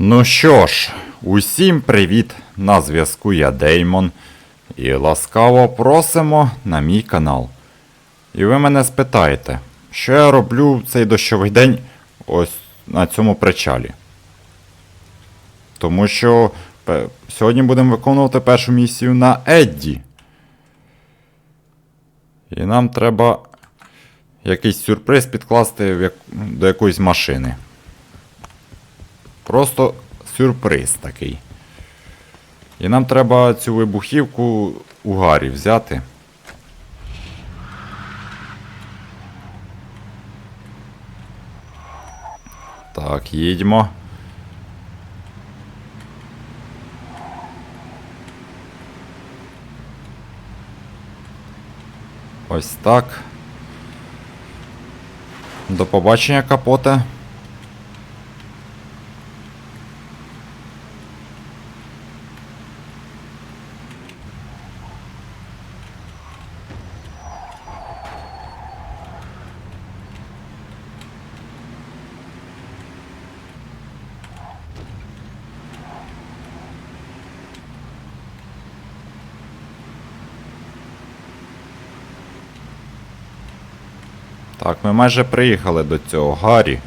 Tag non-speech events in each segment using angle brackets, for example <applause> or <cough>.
Ну що ж, усім привіт! На зв'язку я Деймон. І ласкаво просимо на мій канал. І ви мене спитаєте, що я роблю цей дощовий день ось на цьому причалі. Тому що сьогодні будемо виконувати першу місію на Едді. І нам треба якийсь сюрприз підкласти до якоїсь машини. Просто сюрприз такий. І нам треба цю вибухівку у Гарі взяти. Так, їдьмо. Ось так. До побачення, капоте. Так, ми майже приїхали до цього Гаррі.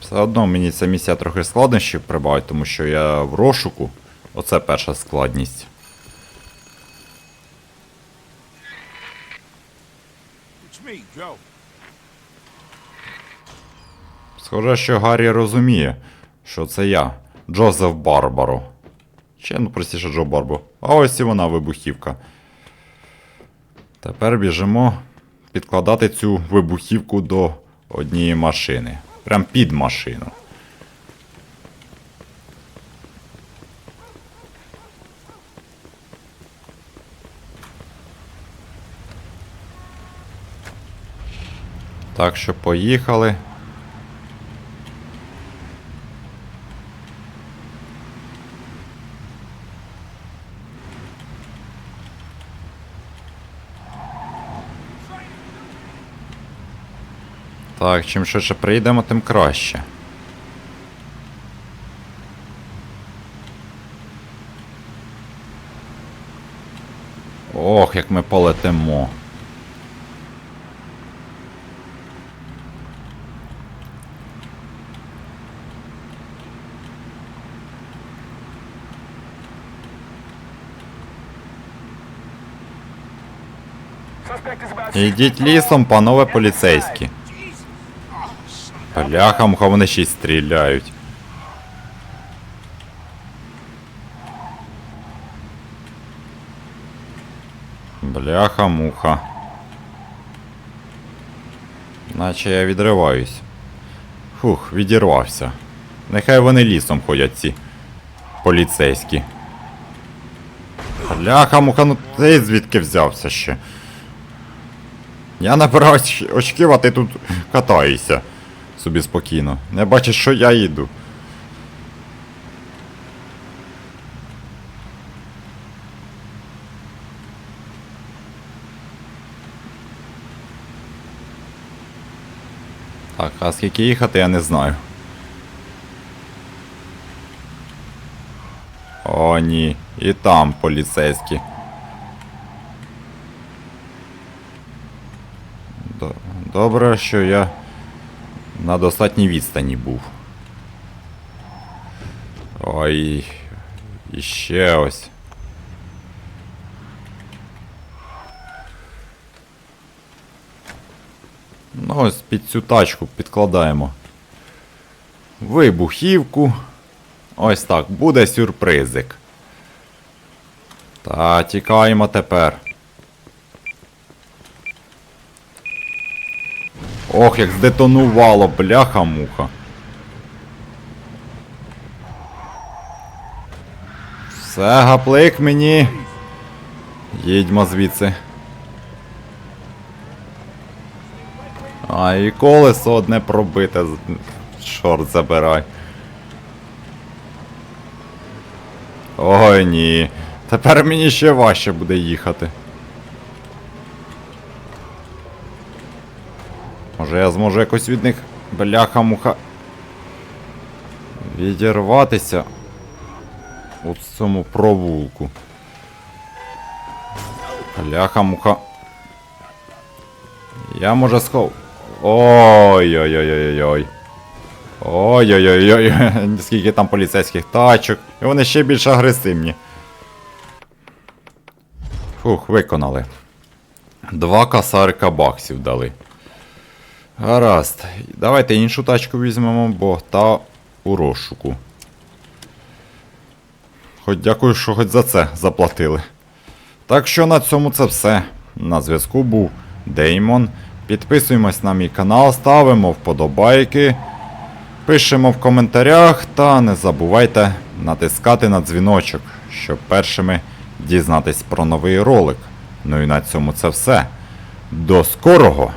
Все одно мені ця місія трохи складнощів прибавить, тому що я в розшуку. Оце перша складність. Схоже, що Гаррі розуміє, що це я, Джозеф Барбаро. Чи ну простіше Джо Барбо. А ось і вона вибухівка. Тепер біжимо підкладати цю вибухівку до однієї машини. Прям під машину. Так що поїхали. Так, чим швидше приїдемо, тим краще. Ох, як ми полетимо. Ідіть лісом, панове поліцейські. Бляха, муха, вони ще й стріляють. Бляха, муха. Наче я відриваюсь. Фух, відірвався. Нехай вони лісом ходять ці поліцейські. Бляха, муха, ну ти звідки взявся ще? Я набирав оч- очків, а ти тут катаєшся собі спокійно. Не бачиш, що я їду. Так, а скільки їхати, я не знаю. О, ні, і там поліцейські. Добре, що я на достатній відстані був. Ой, і ще ось. Ну, ось під цю тачку підкладаємо. Вибухівку. Ось так, буде сюрпризик. Та тікаємо тепер. Ох, як здетонувало, бляха-муха. Все, гаплик мені. Їдьмо звідси. А, і колесо одне пробите. Чорт забирай. Ой ні. Тепер мені ще важче буде їхати. Може я зможу якось від них бляха-муха відірватися у цьому провулку. Бляха-муха. Я може схов. Ой-ой-ой-ой-ой. Ой-ой-ой-ой. <laughs> Скільки там поліцейських тачок. І вони ще більш агресивні. Фух, виконали. Два касарика баксів дали. Гаразд. Давайте іншу тачку візьмемо, бо та у розшуку. Хоч дякую, що хоч за це заплатили. Так що на цьому це все. На зв'язку був Деймон. Підписуємось на мій канал, ставимо вподобайки, пишемо в коментарях та не забувайте натискати на дзвіночок, щоб першими дізнатись про новий ролик. Ну і на цьому це все. До скорого!